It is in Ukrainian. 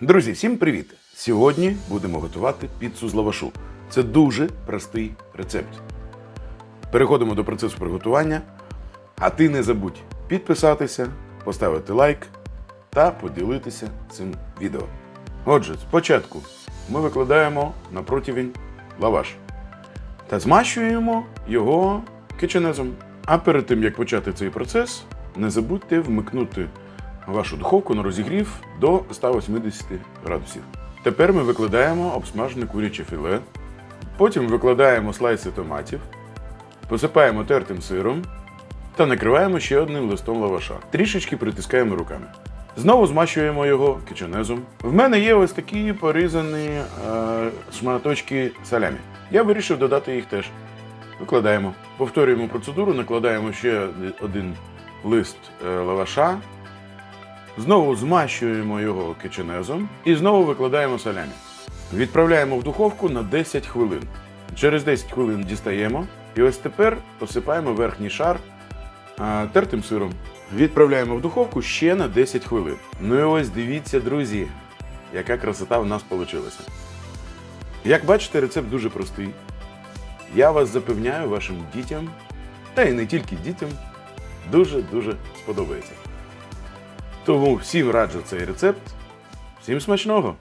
Друзі, всім привіт! Сьогодні будемо готувати піцу з лавашу. Це дуже простий рецепт. Переходимо до процесу приготування. А ти не забудь підписатися, поставити лайк та поділитися цим відео. Отже, спочатку ми викладаємо на противень лаваш та змащуємо його киченезом. А перед тим як почати цей процес, не забудьте вмикнути вашу духовку на розігрів до 180 градусів. Тепер ми викладаємо обсмажене куряче філе, потім викладаємо слайси томатів, посипаємо тертим сиром та накриваємо ще одним листом лаваша. Трішечки притискаємо руками. Знову змащуємо його кичанезом. В мене є ось такі порізані е, шматочки салямі. Я вирішив додати їх теж. Викладаємо. Повторюємо процедуру, накладаємо ще один лист е, лаваша. Знову змащуємо його киченезом і знову викладаємо салямі. Відправляємо в духовку на 10 хвилин. Через 10 хвилин дістаємо і ось тепер посипаємо верхній шар а, тертим сиром. Відправляємо в духовку ще на 10 хвилин. Ну і ось дивіться, друзі, яка красота в нас вийшла. Як бачите, рецепт дуже простий. Я вас запевняю вашим дітям, та й не тільки дітям, дуже-дуже сподобається. Тому всім раджу цей рецепт. Всім смачного!